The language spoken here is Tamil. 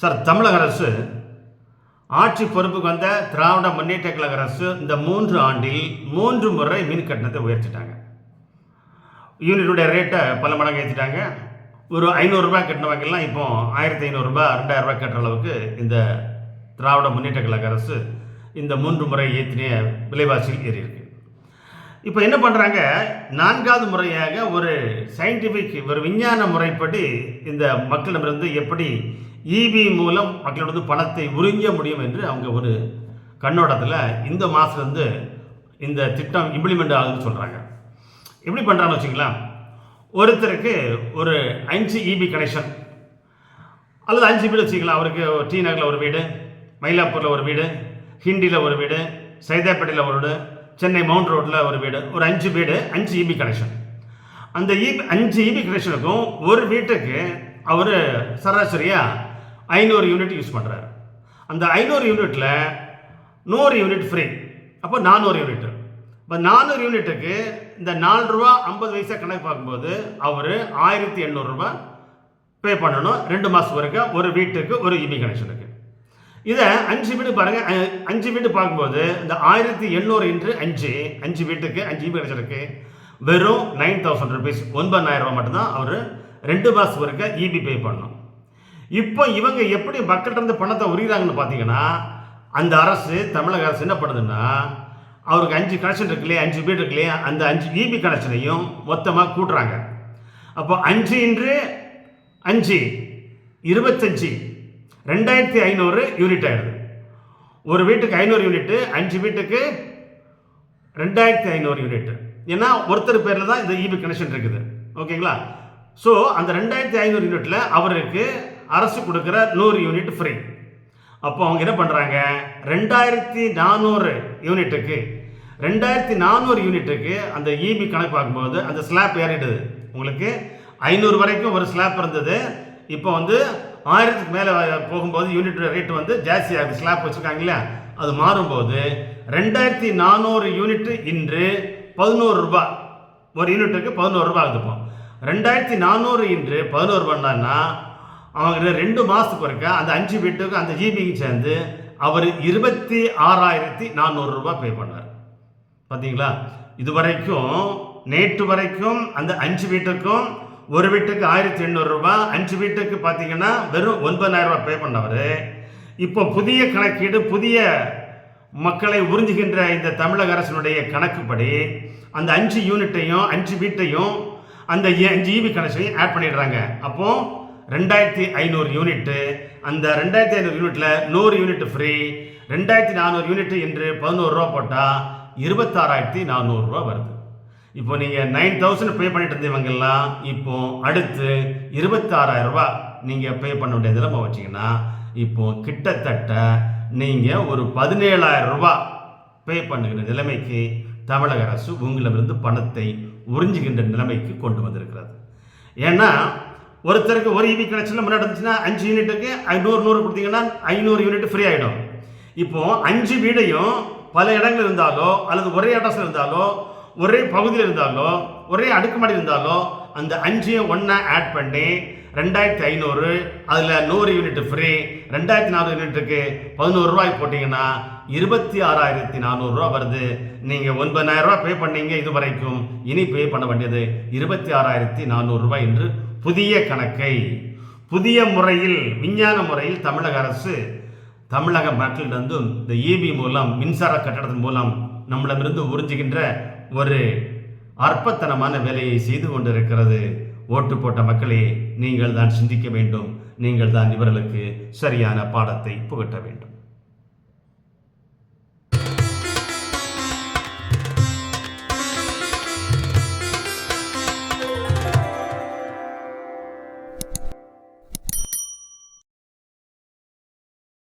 சார் தமிழக அரசு ஆட்சி பொறுப்புக்கு வந்த திராவிட முன்னேற்ற கழக அரசு இந்த மூன்று ஆண்டில் மூன்று முறை மின் கட்டணத்தை உயர்த்திட்டாங்க. யூனிட்டுடைய ரேட்டை பல மடங்கு ஏற்றிட்டாங்க ஒரு ஐநூறுரூபா கட்டினவங்கெல்லாம் இப்போ ஆயிரத்தி ஐநூறுரூபா ரெண்டாயிரரூபா கட்டுற அளவுக்கு இந்த திராவிட முன்னேற்ற கழக அரசு இந்த மூன்று முறை ஏற்றின விலைவாசியில் ஏறியிருக்கு. இப்போ என்ன பண்ணுறாங்க நான்காவது முறையாக ஒரு சயின்டிஃபிக் ஒரு விஞ்ஞான முறைப்படி இந்த மக்களிடமிருந்து எப்படி இபி மூலம் மக்களிடம் பணத்தை உறிஞ்ச முடியும் என்று அவங்க ஒரு கண்ணோட்டத்தில் இந்த மாதத்துலேருந்து இந்த திட்டம் இம்ப்ளிமெண்ட் ஆகுதுன்னு சொல்கிறாங்க எப்படி பண்ணுறாங்கன்னு வச்சுங்களேன் ஒருத்தருக்கு ஒரு அஞ்சு இபி கனெக்ஷன் அல்லது அஞ்சு வீடு வச்சுக்கலாம் அவருக்கு டி நகரில் ஒரு வீடு மயிலாப்பூரில் ஒரு வீடு ஹிண்டியில் ஒரு வீடு சைதாப்பேட்டையில் ஒரு வீடு சென்னை மவுண்ட் ரோட்டில் ஒரு வீடு ஒரு அஞ்சு வீடு அஞ்சு இபி கனெக்ஷன் அந்த இபி அஞ்சு இபி கனெக்ஷனுக்கும் ஒரு வீட்டுக்கு அவர் சராசரியாக ஐநூறு யூனிட் யூஸ் பண்ணுறாரு அந்த ஐநூறு யூனிட்டில் நூறு யூனிட் ஃப்ரீ அப்போ நானூறு யூனிட் இப்போ நானூறு யூனிட்டுக்கு இந்த நாலு ரூபா ஐம்பது வயசாக கணக்கு பார்க்கும்போது அவர் ஆயிரத்தி எண்ணூறுரூபா பே பண்ணணும். ரெண்டு மாதம் வரைக்கும் ஒரு வீட்டுக்கு ஒரு இபி கனெக்ஷனுக்கு இதை அஞ்சு வீடு பாருங்கள் அஞ்சு வீடு பார்க்கும்போது இந்த ஆயிரத்தி எண்ணூறு இன்று அஞ்சு அஞ்சு வீட்டுக்கு அஞ்சு இபி கனெக்ஷனுக்கு வெறும் நைன் தௌசண்ட் ருபீஸ் ஒன்பதாயிரம் ரூபாய் மட்டும்தான் அவர் ரெண்டு மாதம் வரைக்கும் இபி பே பண்ணணும். இப்போ இவங்க எப்படி மக்கள்கிட்ட இருந்து பணத்தை உரிகிறாங்கன்னு பார்த்தீங்கன்னா அந்த அரசு தமிழக அரசு என்ன பண்ணுதுன்னா அவருக்கு அஞ்சு கனெக்ஷன் இருக்கு இல்லையா அஞ்சு வீடு இருக்கு இல்லையா அந்த அஞ்சு இபி கனெக்ஷனையும் மொத்தமாக கூட்டுறாங்க. அப்போ அஞ்சு இன்று அஞ்சு இருபத்தஞ்சு ரெண்டாயிரத்தி ஐநூறு யூனிட் ஆயிடுது. ஒரு வீட்டுக்கு ஐநூறு யூனிட்டு அஞ்சு வீட்டுக்கு ரெண்டாயிரத்தி ஐநூறு யூனிட் ஏன்னா ஒருத்தர் பேரில் தான் இந்த இபி கனெக்ஷன் இருக்குது. ஓகேங்களா? ஸோ அந்த ரெண்டாயிரத்தி ஐநூறு யூனிட்டில் அவருக்கு அரசு கொடுக்குற நூறு யூனிட் ஃப்ரீ அப்போ அவங்க என்ன பண்ணுறாங்க ரெண்டாயிரத்தி நானூறு யூனிட்டுக்கு ரெண்டாயிரத்தி நானூறு யூனிட்டுக்கு அந்த இபி கணக்கு பார்க்கும்போது அந்த ஸ்லாப் ஏறிடுது. உங்களுக்கு ஐநூறு வரைக்கும் ஒரு ஸ்லாப் இருந்தது. இப்போ வந்து ஆயிரத்துக்கு மேலே போகும்போது யூனிட் ரேட் வந்து ஜாஸ்தி ஆகுது ஸ்லாப் வச்சுருக்காங்களே அது மாறும்போது ரெண்டாயிரத்தி நானூறு யூனிட் இன்று பதினோரு ரூபா. ஒரு யூனிட்டுக்கு பதினோரு ரூபா ஆகுது இப்போ. ரெண்டாயிரத்தி நானூறு இன்று பதினோரு ரூபான்னா அவங்க ரெண்டு மாதத்துக்கு ஒருக்க அந்த அஞ்சு வீட்டுக்கும் அந்த ஜிபிக்கு சேர்ந்து அவர் இருபத்தி ஆறாயிரத்தி நானூறுரூபா பே பண்ணார். பார்த்தீங்களா இது வரைக்கும் நேற்று வரைக்கும் அந்த அஞ்சு வீட்டுக்கும் ஒரு வீட்டுக்கு ஆயிரத்தி எண்ணூறுரூபா அஞ்சு வீட்டுக்கு பார்த்தீங்கன்னா வெறும் ஒன்பதாயிரம் ரூபாய் பே பண்ணவர். இப்போ புதிய கணக்கீடு புதிய மக்களை உறிஞ்சுகின்ற இந்த தமிழக அரசினுடைய கணக்குப்படி அந்த அஞ்சு யூனிட்டையும் அஞ்சு வீட்டையும் அந்த அஞ்சு இபி கனெக்ஷனையும் ஆட் பண்ணிடுறாங்க. அப்போது ரெண்டாயிரத்தி ஐநூறு யூனிட்டு. அந்த ரெண்டாயிரத்தி ஐநூறு யூனிட்டில் நூறு யூனிட் ஃப்ரீ ரெண்டாயிரத்தி நானூறு யூனிட் என்று பதினோரு ரூபா போட்டால் இருபத்தாறாயிரத்தி நானூறுரூவா வருது. இப்போ நீங்கள் நைன் தௌசண்ட் பே பண்ணிட்டு இருந்தவங்கெல்லாம் இப்போ அடுத்து இருபத்தாறாயிரம் நீங்கள் பே பண்ண வேண்டிய நிலைமை வச்சிங்கன்னா இப்போ கிட்டத்தட்ட நீங்கள் ஒரு பதினேழாயிரம் ரூபா பே பண்ணுகிற நிலைமைக்கு தமிழக அரசு உங்களிடமிருந்து பணத்தை உறிஞ்சுகின்ற நிலைமைக்கு கொண்டு வந்திருக்கிறது. ஏன்னா ஒருத்தருக்கு ஒரு இவி கனெக்ஷனில் முன்னாடி இருந்துச்சுன்னா அஞ்சு யூனிட்டுக்கு ஐநூறு நூறு கொடுத்தீங்கன்னா ஐநூறு யூனிட் ஃப்ரீ ஆகிடும் இப்போ அஞ்சு வீடையும் பல இடங்கள் இருந்தாலோ அல்லது ஒரே அட்ரஸில் இருந்தாலோ ஒரே பகுதியில் இருந்தாலோ ஒரே அடுக்குமாடி இருந்தாலோ அந்த அஞ்சையும் ஒன்றா ஆட் பண்ணி ரெண்டாயிரத்தி ஐநூறு அதில் நூறு யூனிட் ஃப்ரீ ரெண்டாயிரத்தி நானூறு யூனிட்டுக்கு பதினோரு ரூபாய் போட்டிங்கன்னா இருபத்தி ஆறாயிரத்தி நானூறுரூவா வருது. நீங்கள் ஒன்பதாயிரம் பே பண்ணீங்க இது வரைக்கும். இனி பே பண்ண வேண்டியது இருபத்தி ஆறாயிரத்தி நானூறுரூவா என்று புதிய கணக்கை புதிய முறையில் விஞ்ஞான முறையில் தமிழக அரசு தமிழக மக்களிடந்தும் இந்த இபி மூலம் மின்சார கட்டடத்தின் மூலம் நம்மிடமிருந்து உறிஞ்சுகின்ற ஒரு அற்பத்தனமான வேலையை செய்து கொண்டிருக்கிறது. ஓட்டு போட்ட மக்களே நீங்கள் தான் சிந்திக்க வேண்டும். நீங்கள் தான் இவர்களுக்கு சரியான பாடத்தை புகட்ட வேண்டும்.